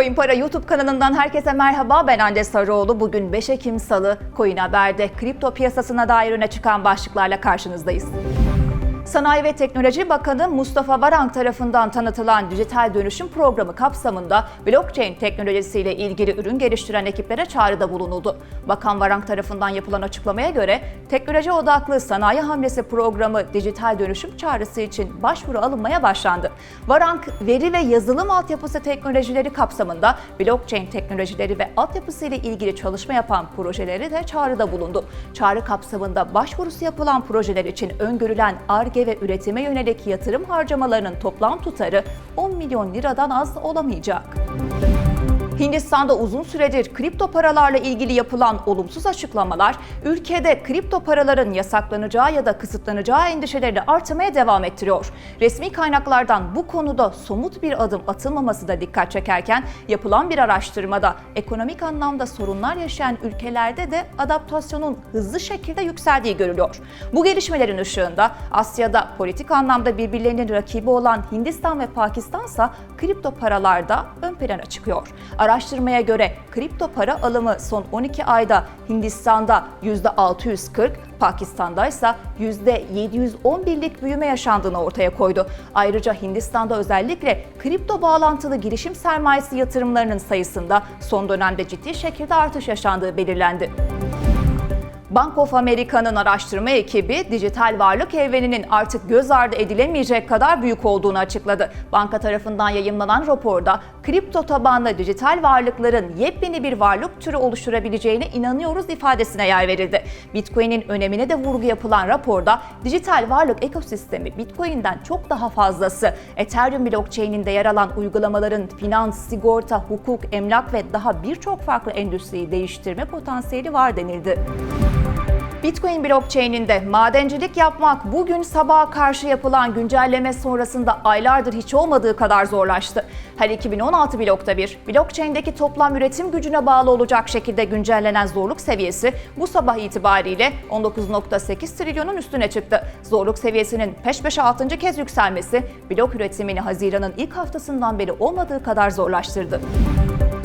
Coin Para YouTube kanalından herkese merhaba. Ben Hande Sarıoğlu. Bugün 5 Ekim Salı Coin Haber'de kripto piyasasına dair öne çıkan başlıklarla karşınızdayız. Sanayi ve Teknoloji Bakanı Mustafa Varank tarafından tanıtılan dijital dönüşüm programı kapsamında blockchain teknolojisiyle ilgili ürün geliştiren ekiplere çağrıda bulunuldu. Bakan Varank tarafından yapılan açıklamaya göre teknoloji odaklı sanayi hamlesi programı dijital dönüşüm çağrısı için başvuru alınmaya başlandı. Varank veri ve yazılım altyapısı teknolojileri kapsamında blockchain teknolojileri ve altyapısı ile ilgili çalışma yapan projeleri de çağrıda bulundu. Çağrı kapsamında başvurusu yapılan projeler için öngörülen ARGE ve üretime yönelik yatırım harcamalarının toplam tutarı 10 milyon liradan az olamayacak. Hindistan'da uzun süredir kripto paralarla ilgili yapılan olumsuz açıklamalar, ülkede kripto paraların yasaklanacağı ya da kısıtlanacağı endişelerini artırmaya devam ettiriyor. Resmi kaynaklardan bu konuda somut bir adım atılmaması da dikkat çekerken, yapılan bir araştırmada ekonomik anlamda sorunlar yaşayan ülkelerde de adaptasyonun hızlı şekilde yükseldiği görülüyor. Bu gelişmelerin ışığında Asya'da politik anlamda birbirlerinin rakibi olan Hindistan ve Pakistan ise kripto paralarda ön plana çıkıyor. Araştırmaya göre kripto para alımı son 12 ayda Hindistan'da %640, Pakistan'da ise %711'lik büyüme yaşandığını ortaya koydu. Ayrıca Hindistan'da özellikle kripto bağlantılı girişim sermayesi yatırımlarının sayısında son dönemde ciddi şekilde artış yaşandığı belirlendi. Bank of America'nın araştırma ekibi dijital varlık evreninin artık göz ardı edilemeyecek kadar büyük olduğunu açıkladı. Banka tarafından yayımlanan raporda kripto tabanlı dijital varlıkların yepyeni bir varlık türü oluşturabileceğine inanıyoruz ifadesine yer verildi. Bitcoin'in önemine de vurgu yapılan raporda dijital varlık ekosistemi Bitcoin'den çok daha fazlası. Ethereum blockchain'inde yer alan uygulamaların finans, sigorta, hukuk, emlak ve daha birçok farklı endüstriyi değiştirme potansiyeli var denildi. Bitcoin blockchain'inde madencilik yapmak bugün sabaha karşı yapılan güncelleme sonrasında aylardır hiç olmadığı kadar zorlaştı. Her 2016 blokta bir, blockchain'deki toplam üretim gücüne bağlı olacak şekilde güncellenen zorluk seviyesi bu sabah itibariyle 19.8 trilyonun üstüne çıktı. Zorluk seviyesinin peş peşe 6. kez yükselmesi blok üretimini Haziran'ın ilk haftasından beri olmadığı kadar zorlaştırdı.